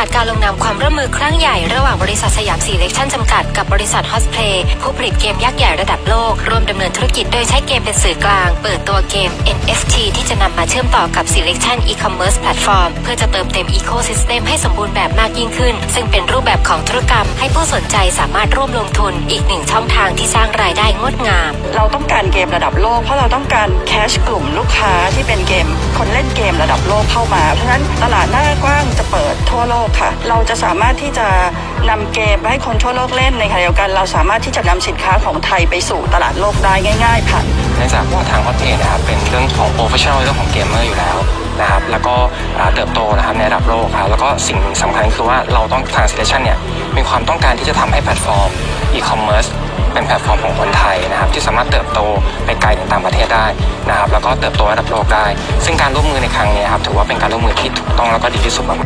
าศ การลงนามความร่วมมือครั้งใหญ่ระหว่างบริษัทสยามซีเล็กชั่นจำกัดกับบริษัทฮอสเพลย์ผู้ผลิตเกมยักษ์ใหญ่ระดับโลก ร่วมดำเนินธุรกิจโดยใช้เกมเป็นสื่อกลาง เปิดตัวเกม NFT ที่จะนำมาเชื่อมต่อกับ Selection E-commerce Platform เพื่อจะเติมเต็ม Ecosystem ให้สมบูรณ์แบบมากยิ่งขึ้น ซึ่งเป็นรูปแบบของธุรกรรม ให้ผู้สนใจสามารถร่วมลงทุนอีกหนึ่งช่องทางที่สร้างรายได้งดงาม เราต้องการเกมระดับโลก เพราะเราต้องการแคชกลุ่มลูกค้าที่เป็นเกม คนเล่นเกมระดับโลกเข้ามา เพราะฉะนั้นตลาดหน้ากว้างจะเปิดทั่วโลกค่ะเราจะสามารถที่จะนำเกมให้คนทั่วโลกเล่นในขณะเดียวกัน เราสามารถที่จะนำสินค้าของไทยไปสู่ตลาดโลกได้ง่าย ๆ ผ่านเนื่องจากว่าทางฮอตเพนะครับเป็นเรื่องของโปรเฟชชั่นอลเรื่องของเกมเมอร์อยู่แล้วนะครับแล้วก็เติบโตนะครับในระดับโลกครับแล้วก็สิ่งสำคัญคือว่าเราต้องทาง Selection เนี่ยมีความต้องการที่จะทำให้แพลตฟอร์มอีคอมเมิร์ซเป็นแพลตฟอร์มของคนไทยนะครับที่สามารถเติบโตไปไกลถึงต่างประเทศได้นะครับแล้วก็เติบโตระดับโลกได้ ซึ่งการร่วมมือในครั้งนี้ครับถือว่าเป็นการร่วมมือที่ถูกต้องแล้วก็ดีที่สุดมาก